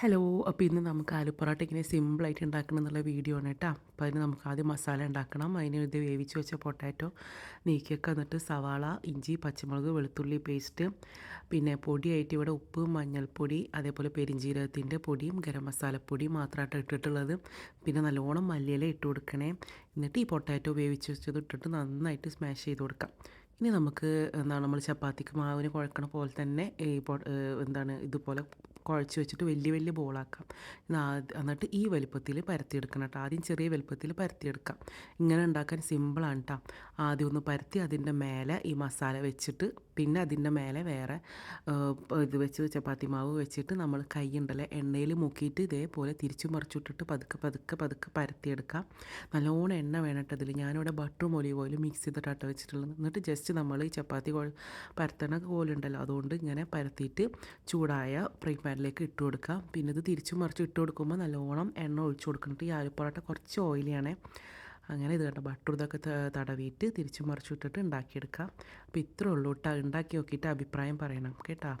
Hello അപ്പോൾ ഇന്ന് നമുക്ക് ആലു പൊറോട്ട ഇങ്ങനെ സിമ്പിളായിട്ട് ഉണ്ടാക്കണം എന്നുള്ള വീഡിയോ ആണ് കേട്ടോ അപ്പോൾ അതിന് നമുക്ക് ആദ്യം മസാല ഉണ്ടാക്കണം. അതിന് ഇത് വേവിച്ച് വെച്ച പൊട്ടാറ്റോ നീക്കിയൊക്കെ എന്നിട്ട് സവാള ഇഞ്ചി പച്ചമുളക് വെളുത്തുള്ളി പേസ്റ്റ് പിന്നെ പൊടിയായിട്ട് ഇവിടെ ഉപ്പ് മഞ്ഞൾപ്പൊടി അതേപോലെ പെരിഞ്ചീരകത്തിന്റെ പൊടിയും ഗരം മസാലപ്പൊടി മാത്രമായിട്ട് ഇട്ടിട്ടുള്ളത്. പിന്നെ നല്ലോണം മല്ലിയില ഇട്ട് കൊടുക്കണേ. എന്നിട്ട് ഈ പൊട്ടാറ്റോ വേവിച്ച് വെച്ചത് ഇട്ടിട്ട് നന്നായിട്ട് സ്മാഷ് ചെയ്ത് കൊടുക്കാം. ഇനി നമുക്ക് എന്താണ് നമ്മൾ ചപ്പാത്തിക്ക് മാവിന് കുഴക്കണ പോലെ തന്നെ ഈ എന്താണ് ഇതുപോലെ കുഴച്ച് വെച്ചിട്ട് വലിയ വലിയ ബോളാക്കാം എന്നിട്ട് ഈ വലുപ്പത്തിൽ പരത്തിയെടുക്കണം കേട്ടോ. ആദ്യം ചെറിയ വലുപ്പത്തിൽ പരത്തിയെടുക്കാം. ഇങ്ങനെ ഉണ്ടാക്കാൻ സിമ്പിളാണ് കേട്ടോ ആദ്യം ഒന്ന് പരത്തി അതിന്റെ മേലെ ഈ മസാല വെച്ചിട്ട് പിന്നെ അതിന്റെ മേലെ വേറെ ഇത് വെച്ച് ചപ്പാത്തി മാവ് വെച്ചിട്ട് നമ്മൾ കൈ ഉണ്ടല്ലോ എണ്ണയിൽ മുക്കിയിട്ട് ഇതേപോലെ തിരിച്ചു മറിച്ചിട്ടിട്ട് പതുക്കെ പതുക്കെ പതുക്കെ പരത്തിയെടുക്കാം. നല്ലോണം എണ്ണ വേണം വേണട്ടതിൽ ഞാനിവിടെ ബട്ടറും ഒലിവ് ഓയിലും മിക്സ് ചെയ്തിട്ടാട്ടോ വെച്ചിട്ടുള്ളത്. എന്നിട്ട് ജസ്റ്റ് നമ്മൾ ഈ ചപ്പാത്തി പരത്തണ കോലുണ്ടല്ലോ അതുകൊണ്ട് ഇങ്ങനെ പരത്തിയിട്ട് ചൂടായ ഫ്രൈ പാനിലേക്ക് ഇട്ട് കൊടുക്കാം പിന്നെ ഇത് തിരിച്ചു മറിച്ച് ഇട്ട് കൊടുക്കുമ്പോൾ നല്ലോണം എണ്ണ ഒഴിച്ചു കൊടുക്കുന്നുണ്ട് ഈ ആലുപ്പൊറോട്ട കുറച്ച് ഓയിലിയാണേ അങ്ങനെ ഇത് കണ്ട ബട്ടർ ഇതൊക്കെ തടവിയിട്ട് തിരിച്ചു മറിച്ചിട്ടിട്ട് ഉണ്ടാക്കിയെടുക്കാം അപ്പോൾ ഇത്രേ ഉള്ളൂ കേട്ടോ ഉണ്ടാക്കി നോക്കിയിട്ട് അഭിപ്രായം പറയണം കേട്ടോ.